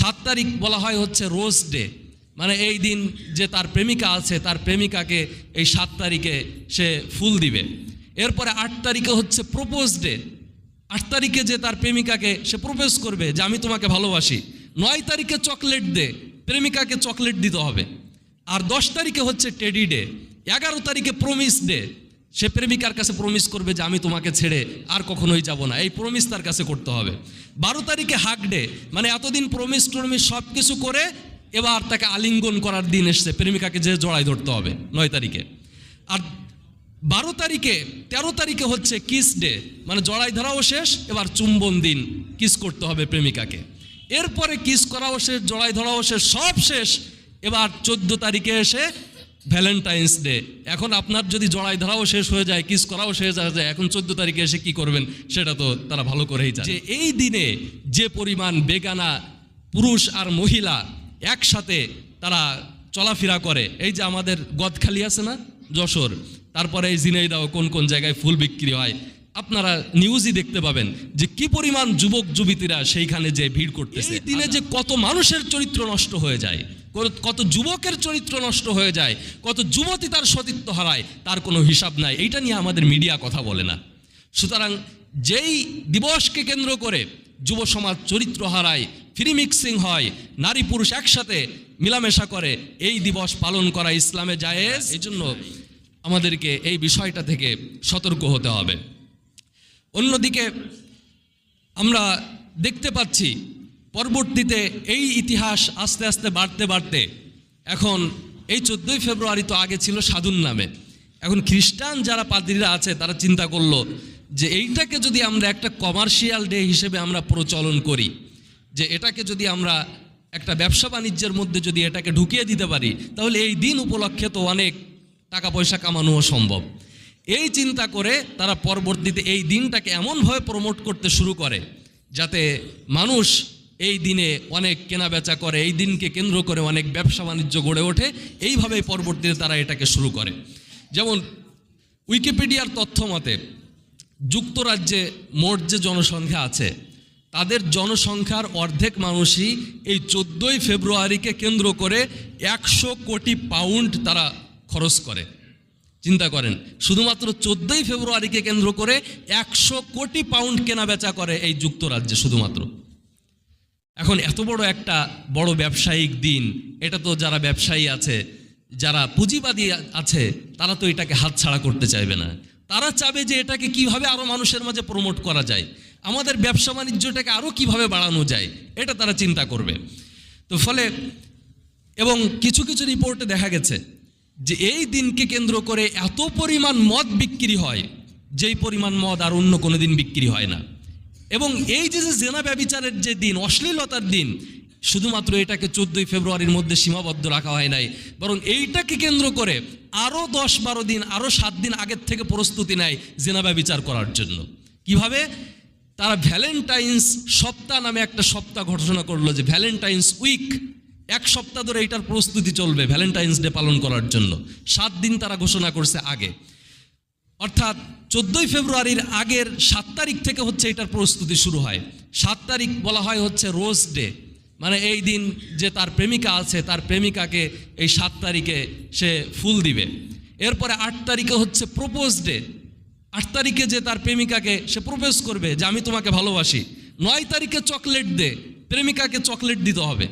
সাত তারিখ বলা হয় হচ্ছে রোজ ডে। মানে এই দিন যে তার প্রেমিকা আছে, তার প্রেমিকাকে এই সাত তারিখে সে ফুল দিবে। এরপরে আট তারিখে হচ্ছে প্রপোজ ডে। আট তারিখে যে তার প্রেমিকাকে সে প্রপোজ করবে যে, আমি তোমাকে ভালোবাসি। নয় তারিখে চকলেট দে, প্রেমিকাকে চকলেট দিতে হবে। আর দশ তারিখে হচ্ছে টেডি ডে। এগারো তারিখে প্রমিস ডে। সে প্রেমিকার কাছে প্রমিস করবে যে আমি তোমাকে ছেড়ে আর কখনোই যাব না। এই প্রমিস তার কাছে করতে হবে। বারো তারিখে হাক ডে মানে এতদিন প্রমিস টরমিস সব কিছু করে এবার তাকে আলিঙ্গন করার দিন এসছে, প্রেমিকাকে যে জড়াই ধরতে হবে নয় তারিখে। আর বারো তারিখে, তেরো তারিখে হচ্ছে কিস ডে মানে জড়াই ধরাও শেষ, এবার চুম্বন দিন কিস করতে হবে প্রেমিকাকে। এরপরে কিস করাও শেষ জড়াই ধরাও শেষ, সব শেষ, এবার চোদ্দ তারিখে এসে ভ্যালেন্টাইন্স ডে এখন আপনার যদি জড়াই ধরাও শেষ হয়ে যায় কিস করাও শেষ হয়ে যায় এখন চোদ্দ তারিখে এসে কি করবেন? সেটা তো তারা ভালো করেই জানে। যে এই দিনে যে পরিমাণ বেগানা পুরুষ আর মহিলা একসাথে তারা চলাফেরা করে এই যে আমাদের গদখালি আছে না যশোর তারপরে এই জিনাইদাও কোন কোন জায়গায় ফুল বিক্রি হয় আপনারা নিউজই দেখতে পাবেন যে কি পরিমাণ যুবক যুবতীরা সেইখানে যে ভিড় করতেছে। এই দিনে যে কত মানুষের চরিত্র নষ্ট হয়ে যায় কত- যুবকের চরিত্র নষ্ট হয়ে যায়, কত যুবতী তার সতীত্ব হারায়, তার কোনো হিসাব নাই। এইটা নিয়ে আমাদের মিডিয়া কথা বলে না। সুতরাং যেই দিবসকে কেন্দ্র করে যুব সমাজ চরিত্র হারায় ফ্রি মিক্সিং হয়, নারী পুরুষ একসাথে মিলামেশা করে, এই দিবস পালন করা ইসলামে জায়েজ। এই জন্য আমাদেরকে এই বিষয়টা থেকে সতর্ক হতে হবে। অন্যদিকে আমরা দেখতে পাচ্ছি পরবর্তীতে এই ইতিহাস আস্তে আস্তে বাড়তে বাড়তে এখন এই চোদ্দোই ফেব্রুয়ারি তো আগে ছিল সাধুন নামে। এখন খ্রিস্টান যারা পাদ্রীরা আছে, তারা চিন্তা করল যে এইটাকে যদি আমরা একটা কমার্শিয়াল ডে হিসেবে আমরা প্রচলন করি, যে এটাকে যদি আমরা একটা ব্যবসা বাণিজ্যের মধ্যে যদি এটাকে ঢুকিয়ে দিতে পারি, তাহলে এই দিন উপলক্ষে তো অনেক টাকা পয়সা কামানোও সম্ভব। এই চিন্তা করে তারা পরবর্তীতে এই দিনটাকে এমনভাবে প্রমোট করতে শুরু করে, যাতে মানুষ এই দিনে অনেক কেনাবেচা করে, এই দিনকে কেন্দ্র করে অনেক ব্যবসা বাণিজ্য গড়ে ওঠে। এইভাবেই পরবর্তীতে তারা এটাকে শুরু করে। যেমন উইকিপিডিয়ার তথ্য মতে, যুক্তরাজ্যে মোট যে জনসংখ্যা আছে, তাদের জনসংখ্যার অর্ধেক মানুষই এই চোদ্দোই ফেব্রুয়ারিকে কেন্দ্র করে একশো কোটি পাউন্ড তারা খরচ করে। চিন্তা করেন, শুধুমাত্র চোদ্দোই ফেব্রুয়ারিকে কেন্দ্র করে একশো কোটি পাউন্ড কেনা বেচা করে এই যুক্তরাজ্যে শুধুমাত্র। এখন এত বড় একটা বড় ব্যবসায়িক দিন, এটা তো যারা ব্যবসায়ী আছে, যারা পুঁজিবাদী আছে, তারা তো এটাকে হাতছাড়া করতে চাইবে না। তারা চাবে যে এটাকে কীভাবে আরও মানুষের মাঝে প্রমোট করা যায়, আমাদের ব্যবসা বাণিজ্যটাকে আরও কীভাবে বাড়ানো যায়, এটা তারা চিন্তা করবে। তো ফলে, এবং কিছু কিছু রিপোর্টে দেখা গেছে যে এই দিনকে কেন্দ্র করে এত পরিমাণ মদ বিক্রি হয়, যেই পরিমাণ মদ আর অন্য কোনো দিন বিক্রি হয় না। এবং এই যে যে জেনা ব্যবিচারের যে দিন, অশ্লীলতার দিন, শুধুমাত্র এটাকে চোদ্দই ফেব্রুয়ারির মধ্যে সীমাবদ্ধ রাখা হয় নাই। বরং এইটাকে কেন্দ্র করে আরও দশ বারো দিন আরও সাত দিন আগের থেকে প্রস্তুতি নেয় জেনা ব্যবিচার করার জন্য। কীভাবে? তারা ভ্যালেন্টাইন্স সপ্তাহ নামে একটা সপ্তাহ ঘোষণা করল যে ভ্যালেন্টাইন্স উইক, এক সপ্তাহ ধরে এটার প্রস্তুতি চলবে ভ্যালেন্টাইন্স ডে পালন করার জন্য। সাত দিন তারা ঘোষণা করছে আগে। অর্থাৎ চোদ্দোই ফেব্রুয়ারির আগের সাত তারিখ থেকে হচ্ছে এটার প্রস্তুতি শুরু হয়। সাত তারিখ বলা হয় হচ্ছে রোজ ডে। মানে এই দিন যে তার প্রেমিকা আছে, তার প্রেমিকাকে এই সাত তারিখে সে ফুল দিবে। এরপরে আট তারিখে হচ্ছে প্রপোজ ডে। আট তারিখে যে তার প্রেমিকাকে সে প্রপোজ করবে যে, আমি তোমাকে ভালোবাসি। নয় তারিখে চকলেট দে, প্রেমিকাকে চকলেট দিতে হবে।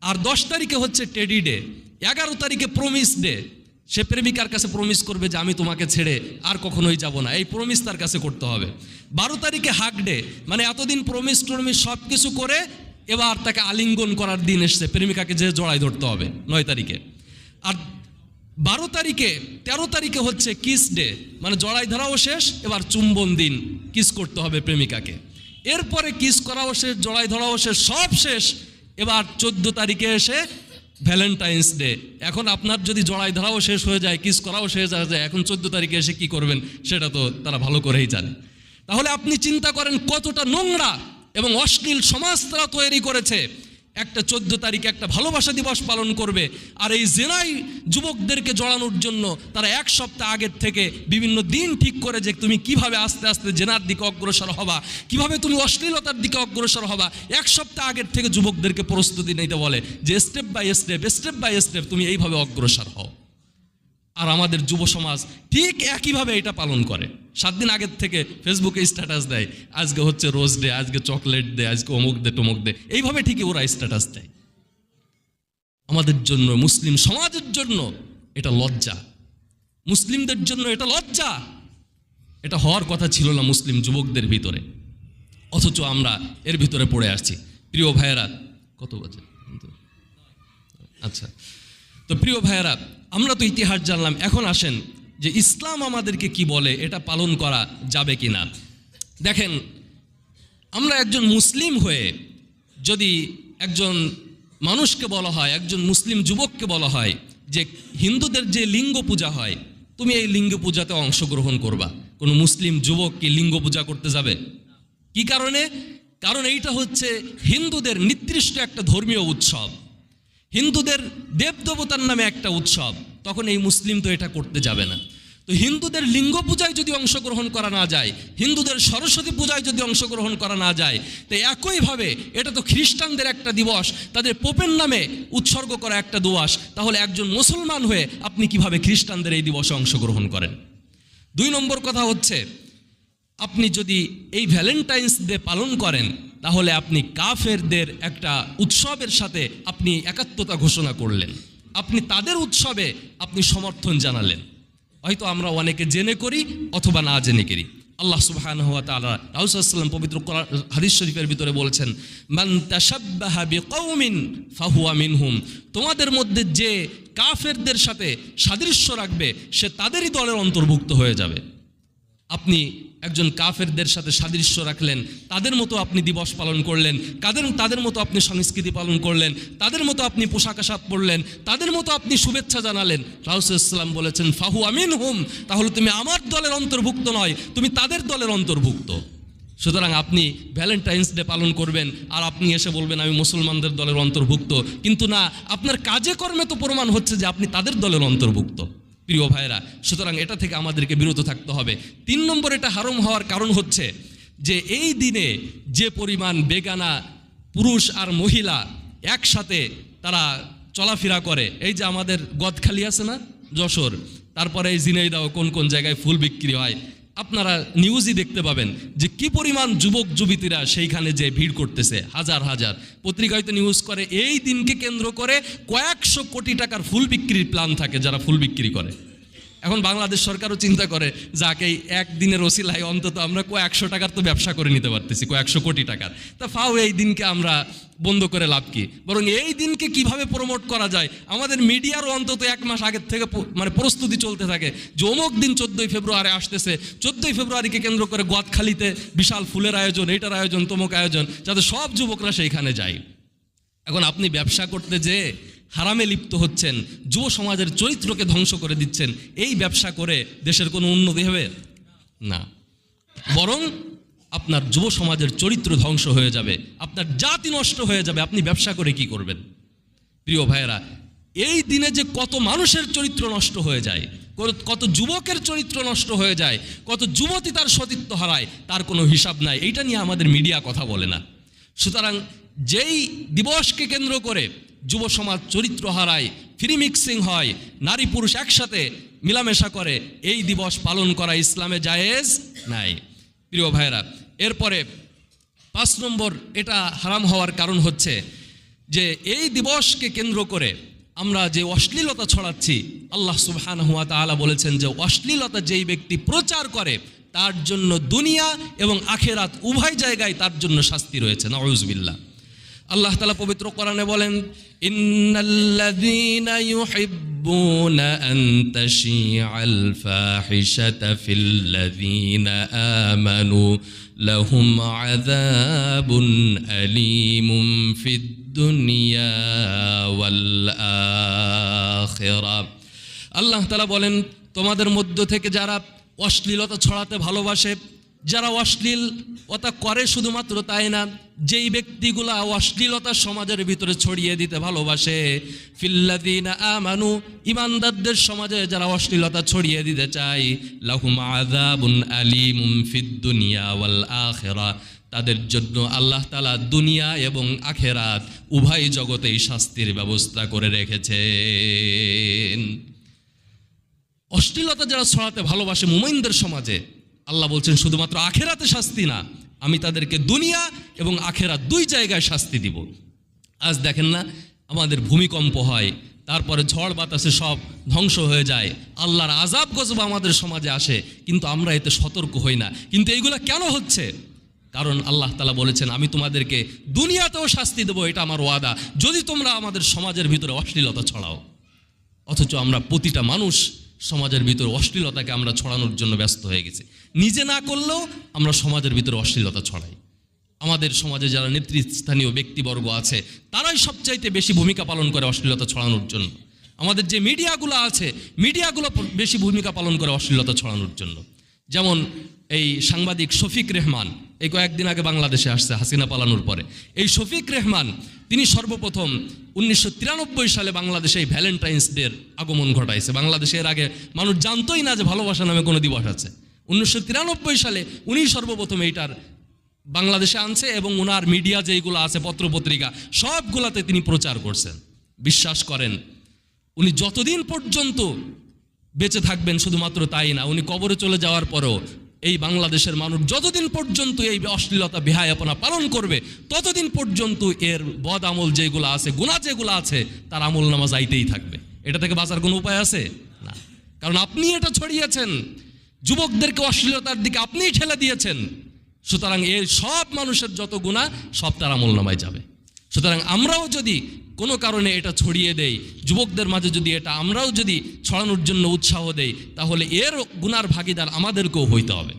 আর দশ তারিখে হচ্ছে টেডি ডে। এগারো তারিখে প্রমিস ডে। সে প্রেমিকার কাছে প্রমিস করবে যে আমি তোমাকে ছেড়ে আর কখনোই যাব না। এই প্রমিস তার কাছে করতে হবে। বারো তারিখে হাক ডে মানে এতদিন প্রমিস টরমিস সব কিছু করে এবার তাকে আলিঙ্গন করার দিন এসছে। প্রেমিকাকে যে জড়াই ধরতে হবে নয় তারিখে। আর বারো তারিখে, তেরো তারিখে হচ্ছে কিস ডে মানে জড়াই ধরাও শেষ, এবার চুম্বন দিন কিস করতে হবে প্রেমিকাকে। এরপরে কিস করাও শেষ জড়াই ধরাও শেষ, সব শেষ, এবার চোদ্দ তারিখে এসে ভ্যালেন্টাইন্স ডে এখন আপনার যদি জড়াই ধরাও শেষ হয়ে যায় কিস করাও শেষ হয়ে যায়, এখন চোদ্দ তারিখে এসে কি করবেন, সেটা তো তারা ভালো করেই জানে। তাহলে আপনি চিন্তা করেন কতটা নোংরা এবং অশ্লীল সমাজ তারা তৈরি করেছে। একটা চোদ্দ তারিখে একটা ভালোবাসা দিবস পালন করবে। আর এই জেনাই যুবকদেরকে জড়ানোর জন্য তারা এক সপ্তাহ আগের থেকে বিভিন্ন দিন ঠিক করে যে তুমি কীভাবে আস্তে আস্তে জেনার দিকে অগ্রসর হবা, কীভাবে তুমি অশ্লীলতার দিকে অগ্রসর হবা, এক সপ্তাহ আগের থেকে যুবকদেরকে প্রস্তুতি নিতে বলে যে step by step step by step তুমি এইভাবে অগ্রসর হও। আর আমাদের যুব সমাজ ঠিক একইভাবে এটা পালন করে। সাত দিন আগের থেকে ফেসবুকে স্ট্যাটাস দেয়। আজকে হচ্ছে রোজ ডে আজকে চকলেট দে আজকে অমুক দে টমুক দে এইভাবে ঠিকই ওরা স্ট্যাটাস দেয়। আমাদের জন্য, মুসলিম সমাজের জন্য এটা লজ্জা। মুসলিমদের জন্য এটা লজ্জা। এটা হওয়ার কথা ছিল না মুসলিম যুবকদের ভিতরে। অথচ আমরা এর ভিতরে পড়ে আসছি। প্রিয় ভাইয়েরা, কত বাজে? আচ্ছা। তো প্রিয় ভাইয়েরা, আমরা তো ইতিহাস জানলাম। এখন আসেন যে ইসলাম আমাদেরকে কি বলে, এটা পালন করা যাবে কি না দেখেন, আমরা একজন মুসলিম হয়ে যদি একজন মানুষকে বলা হয়, একজন মুসলিম যুবককে বলা হয় যে হিন্দুদের যে লিঙ্গ পূজা হয়, তুমি এই লিঙ্গ পূজাতে অংশগ্রহণ করবা। কোনো মুসলিম যুবক কি লিঙ্গ পূজা করতে যাবে? কি কারণে? কারণ এইটা হচ্ছে হিন্দুদের নির্দিষ্ট একটা ধর্মীয় উৎসব। হিন্দুদের দেবদেবতার নামে একটা উৎসব, তখন এই মুসলিম তো এটা করতে যাবে না। তো হিন্দুদের লিঙ্গ পূজায় যদি অংশগ্রহণ করা না যায়, হিন্দুদের সরস্বতী পূজায় যদি অংশগ্রহণ করা না যায়, তো একইভাবে এটা তো খ্রিস্টানদের একটা দিবস, তাদের পোপের নামে উৎসর্গ করা একটা দিবস, তাহলে একজন মুসলমান হয়ে আপনি কীভাবে খ্রিস্টানদের এই দিবসে অংশগ্রহণ করেন? দুই নম্বর কথা হচ্ছে, আপনি যদি এই ভ্যালেন্টাইন্স ডে পালন করেন তাহলে আপনি কাফেরদের একটা উৎসবের সাথে আপনি একাত্মতা ঘোষণা করলেন। আপনি তাদের উৎসবে আপনি সমর্থন জানালেন। হয়তো আমরা অনেকে জেনে করি অথবা না জেনে করি। আল্লাহ সুবহান হুয়া তাআলা রাসূলুল্লাহ পবিত্র হাদিস শরীফের ভিতরে বলেছেন, মান ফাহুয়া মিনহুম। তোমাদের মধ্যে যে কাফেরদের সাথে সাদৃশ্য রাখবে, সে তাদেরই দলের অন্তর্ভুক্ত হয়ে যাবে। আপনি একজন কাফেরদের সাথে সাদৃশ্য রাখলেন। তাদের মতো আপনি দিবস পালন করলেন। কাদের তাদের মতো আপনি সংস্কৃতি পালন করলেন। তাদের মতো আপনি পোশাক আশাক পরলেন। তাদের মতো আপনি শুভেচ্ছা জানালেন। রাউসাল্লাম বলেছেন, ফাহু আমিন হুম তাহলে তুমি আমার দলের অন্তর্ভুক্ত নয়, তুমি তাদের দলের অন্তর্ভুক্ত। সুতরাং আপনি ভ্যালেন্টাইন্স ডে পালন করবেন আর আপনি এসে বলবেন, আমি মুসলমানদের দলের অন্তর্ভুক্ত। কিন্তু না, আপনার কাজে কর্মে তো প্রমাণ হচ্ছে যে আপনি তাদের দলের অন্তর্ভুক্ত। প্রিয় ভাইরা সুতরাং এটা থেকে আমাদেরকে বিরত থাকতে হবে। তিন নম্বর এটা হারম হওয়ার কারণ হচ্ছে যে এই দিনে যে পরিমাণ বেগানা পুরুষ আর মহিলা একসাথে তারা চলাফেরা করে, এই যে আমাদের গদখালি আছে না, যশোর, তারপরে এই জিনাইদাও কোন কোন জায়গায় ফুল বিক্রি হয় আপনারা নিউজই দেখতে পাবেন যে কি পরিমাণ যুবক যুবতীরা সেইখানে যে ভিড় করতেছে, হাজার হাজার। পত্রিকায় তো নিউজ করে, এই দিনকে কেন্দ্র করে কয়েকশো কোটি টাকার ফুল বিক্রির প্ল্যান থাকে যারা ফুল বিক্রি করে। এখন বাংলাদেশ সরকারও চিন্তা করে, যাকে, এই একদিনের ওসিলায় অন্তত আমরা কয়েকশো টাকার তো ব্যবসা করে নিতে পারতেছি কয়েকশো কোটি টাকার। তা ফাও এই দিনকে আমরা বন্ধ করে লাভ কি? বরং এই দিনকে কীভাবে প্রমোট করা যায়? আমাদের মিডিয়ারও অন্তত এক মাস আগের থেকে মানে প্রস্তুতি চলতে থাকে। যে অমুক দিন চোদ্দোই ফেব্রুয়ারি আসতেছে, চোদ্দোই ফেব্রুয়ারিকে কেন্দ্র করে গোয়াতখালিতে বিশাল ফুলের আয়োজন, এইটার আয়োজন, তমুক আয়োজন, যাতে সব যুবকরা সেইখানে যায়। এখন আপনি ব্যবসা করতে যে হারামে লিপ্ত হচ্ছেন, যুব সমাজের চরিত্রকে ধ্বংস করে দিচ্ছেন, এই ব্যবসা করে দেশের কোনো উন্নতি হবে? না। বরং আপনার যুব সমাজের চরিত্র ধ্বংস হয়ে যাবে, আপনার জাতি নষ্ট হয়ে যাবে, আপনি ব্যবসা করে কি করবেন? প্রিয় ভাইয়েরা, এই দিনে যে কত মানুষের চরিত্র নষ্ট হয়ে যায়, কত- যুবকের চরিত্র নষ্ট হয়ে যায়, কত যুবতী তার সতীত্ব হারায়, তার কোনো হিসাব নাই, এইটা নিয়ে আমাদের মিডিয়া কথা বলে না। সুতরাং যেই দিবসকে কেন্দ্র করে যুব সমাজ চরিত্র হারায় ফ্রি মিক্সিং হয়, নারী পুরুষ একসাথে মিলামেশা করে, এই দিবস পালন করা ইসলামে জায়েজ নাই। প্রিয় ভাইরা এরপরে পাঁচ নম্বর এটা হারাম হওয়ার কারণ হচ্ছে যে এই দিবসকে কেন্দ্র করে আমরা যে অশ্লীলতা ছড়াচ্ছি, আল্লাহ সুবহান হুয়া তালা বলেছেন যে অশ্লীলতা যেই ব্যক্তি প্রচার করে, তার জন্য দুনিয়া এবং আখেরাত উভয় জায়গায় তার জন্য শাস্তি রয়েছে। নওয়াজবিল্লাহ আল্লাহ তালা পবিত্র কোরআনে বলেন ইন্নাল্লাযীনা ইউহিব্বুনা আন তাশিআল ফাহিশাতা ফিল্লাযীনা আমানু লাহুম আযাবুন আলীমুম ফিদ দুনিয়া ওয়াল আখিরা আল্লাহ তালা বলেন, তোমাদের মধ্য থেকে যারা অশ্লীলতা ছড়াতে ভালোবাসে যারা অশ্লীলতা করে শুধুমাত্র তাই না, যেই ব্যক্তিগুলা অশ্লীলতা সমাজের ভিতরে ছড়িয়ে দিতে ভালোবাসে আমানু, ইমানদারদের সমাজে যারা অশ্লীলতা ছড়িয়ে দিতে চায়, লাহুম তাদের জন্য আল্লাহ তালা দুনিয়া এবং আখেরাত উভয় জগতেই শাস্তির ব্যবস্থা করে রেখেছেন। অশ্লীলতা যারা ছড়াতে ভালোবাসে মুমাইনদের সমাজে আল্লাহ বলছেন, শুধুমাত্র আখেরাতে শাস্তি না, আমি তাদেরকে দুনিয়া এবং আখেরা দুই জায়গায় শাস্তি দিব। আজ দেখেন না, আমাদের ভূমিকম্প হয়, তারপরে ঝড় বাতাসে সব ধ্বংস হয়ে যায়, আল্লাহর আজাব গজব আমাদের সমাজে আসে, কিন্তু আমরা এতে সতর্ক হই না। কিন্তু এইগুলো কেন হচ্ছে? কারণ আল্লাহ তালা বলেছেন, আমি তোমাদেরকে দুনিয়াতেও শাস্তি দেবো, এটা আমার ওয়াদা। যদি তোমরা আমাদের সমাজের ভিতরে অশ্লীলতা ছড়াও, অথচ আমরা প্রতিটা মানুষ সমাজের ভিতরে অশ্লীলতাকে আমরা ছড়ানোর জন্য ব্যস্ত হয়ে গেছি। নিজে না করলেও আমরা সমাজের ভিতরে অশ্লীলতা ছড়াই। আমাদের সমাজে যারা নেতৃস্থানীয় ব্যক্তিবর্গ আছে, তারাই সবচাইতে বেশি ভূমিকা পালন করে অশ্লীলতা ছড়ানোর জন্য। আমাদের যে মিডিয়াগুলো আছে, মিডিয়াগুলো বেশি ভূমিকা পালন করে অশ্লীলতা ছড়ানোর জন্য। যেমন এই সাংবাদিক শফিক রেহমান এই কয়েকদিন আগে বাংলাদেশে আসছে হাসিনা পালানোর পরে। এই শফিক রেহমান, তিনি সর্বপ্রথম উনিশশো তিরানব্বই সালে বাংলাদেশে এই ভ্যালেন্টাইন্স ডের আগমন ঘটাইছে। বাংলাদেশে এর আগে মানুষ জানতোই না যে ভালোবাসা নামে কোনো দিবস আছে। উনিশশো তিরানব্বই সালে উনি সর্বপ্রথম এইটার বাংলাদেশে আনছে এবং ওনার মিডিয়া যেইগুলো আছে, পত্রপত্রিকা, সবগুলাতে তিনি প্রচার করছেন। বিশ্বাস করেন, উনি যতদিন পর্যন্ত বেঁচে থাকবেন শুধুমাত্র তাই না, উনি কবরে চলে যাওয়ার পরেও এই বাংলাদেশের মানুষ যতদিন পর্যন্ত এই অশ্লীলতা, বেহায়াপনা পালন করবে, ততদিন পর্যন্ত এর বদ আমল যেগুলো আছে গুণা যেগুলো আছে, তার আমল নামা যাইতেই থাকবে। এটা থেকে বাঁচার কোনো উপায় আছে? না। কারণ আপনি এটা ছড়িয়েছেন, যুবকদেরকে অশ্লীলতার দিকে আপনিই ঠেলে দিয়েছেন। সুতরাং এই সব মানুষের যত গুণা সব তার আমল নামায় যাবে। সুতরাং আমরাও যদি কোনো কারণে এটা ছড়িয়ে দেই। যুবকদের মাঝে যদি এটা আমরাও যদি ছড়ানোর জন্য উৎসাহ দেই, তাহলে এর গুনার ভাগিদার আমাদেরকেও হইতে হবে।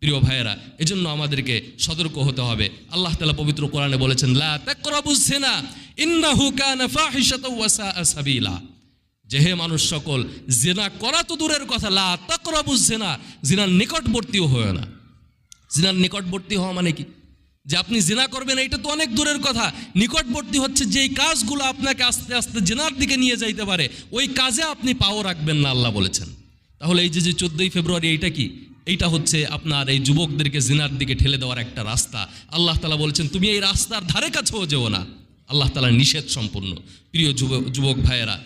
প্রিয় ভাইয়েরা, এজন্য আমাদেরকে সতর্ক হতে হবে। আল্লাহ তালা পবিত্র কোরআনে বলেছেন, লা তাকরাবুজ জিনা ইন্নাহু কানা মানুষ সকল, জেনা করা তো দূরের কথা, লা তাকরাবুজ জিনা জিনার নিকটবর্তীও হয় না। জিনার নিকটবর্তী হওয়া মানে কি? যে আপনি জিনা করবেন এটা তো অনেক দূরের কথা। নিকটবর্তী হচ্ছে যেই কাজগুলো আপনাকে আস্তে আস্তে জেনার দিকে নিয়ে যাইতে পারে, ওই কাজে আপনি পাও রাখবেন না, আল্লাহ বলেছেন। তাহলে এই যে যে চোদ্দোই ফেব্রুয়ারি, এইটা কি? এইটা হচ্ছে আপনার এই যুবকদেরকে জিনার দিকে ঠেলে দেওয়ার একটা রাস্তা। আল্লাহ তালা বলেছেন, তুমি এই রাস্তার ধারে কাছেও যেও না। আল্লাহ তালা নিষেধ সম্পূর্ণ। প্রিয় যুবক ভাইয়েরা,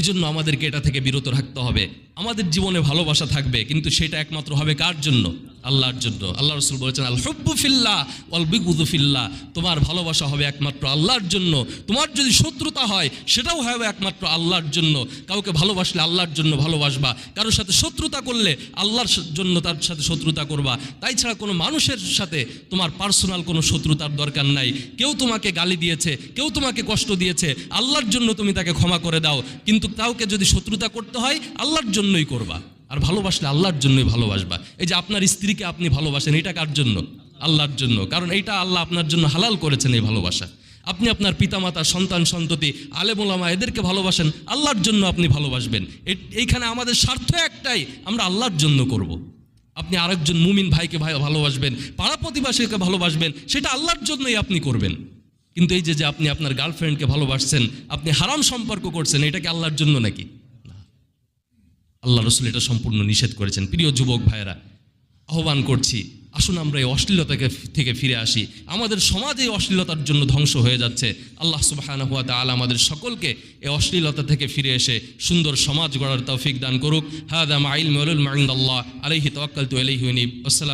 এজন্য আমাদেরকে এটা থেকে বিরত রাখতে হবে। আমাদের জীবনে ভালোবাসা থাকবে, কিন্তু সেটা একমাত্র হবে কার জন্য? আল্লাহর জন্য। আল্লাহ রসুল বলেছেন আল হব্বু ফিল্লাহ অল বিগুদু তোমার ভালোবাসা হবে একমাত্র আল্লাহর জন্য। তোমার যদি শত্রুতা হয়, সেটাও হবে একমাত্র আল্লাহর জন্য। কাউকে ভালোবাসলে আল্লাহর জন্য ভালোবাসবা। কারোর সাথে শত্রুতা করলে আল্লাহর জন্য তার সাথে শত্রুতা করবা। তাই ছাড়া কোনো মানুষের সাথে তোমার পার্সোনাল কোনো শত্রুতার দরকার নাই। কেউ তোমাকে গালি দিয়েছে, কেউ তোমাকে কষ্ট দিয়েছে, আল্লাহর জন্য তুমি তাকে ক্ষমা করে দাও। কিন্তু কাউকে যদি শত্রুতা করতে হয়, আল্লাহর জন্যই করবা। আর ভালোবাসলে আল্লাহর জন্যই ভালোবাসবা। এই যে আপনার স্ত্রীকে আপনি ভালোবাসেন, এটা কার জন্য? আল্লাহর জন্য। কারণ এইটা আল্লাহ আপনার জন্য হালাল করেছেন এই ভালোবাসা। আপনি আপনার পিতামাতা সন্তান, সন্ততি আলেমুলামা এদেরকে ভালোবাসেন, আল্লাহর জন্য আপনি ভালোবাসবেন। এইখানে আমাদের স্বার্থ একটাই, আমরা আল্লাহর জন্য করব। আপনি আরেকজন মুমিন ভাইকে ভাই ভালোবাসবেন, পাড়া প্রতিবাসীকে ভালোবাসবেন, সেটা আল্লাহর জন্যই আপনি করবেন। কিন্তু এই যে আপনি আপনার গার্লফ্রেন্ডকে ভালোবাসছেন, আপনি হারাম সম্পর্ক করছেন এটা কি আল্লাহর জন্য নাকি? আল্লাহ রসুল এটা সম্পূর্ণ নিষেধ করেছেন। প্রিয় যুবক ভাইয়েরা, আহ্বান করছি, আসুন আমরা এই অশ্লীলতাকে থেকে ফিরে আসি। আমাদের সমাজে এই অশ্লীলতার জন্য ধ্বংস হয়ে যাচ্ছে। আল্লাহ সুবাহানা হুয়া আল আমাদের সকলকে এই অশ্লীলতা থেকে ফিরে এসে সুন্দর সমাজ গড়ার তৌফিক দান করুক। হাদা মাইল মৌলুল মাইন্দাল্লাহ আলাইহি তাওয়াক্কালতু তু আলহিউনি আসসালাম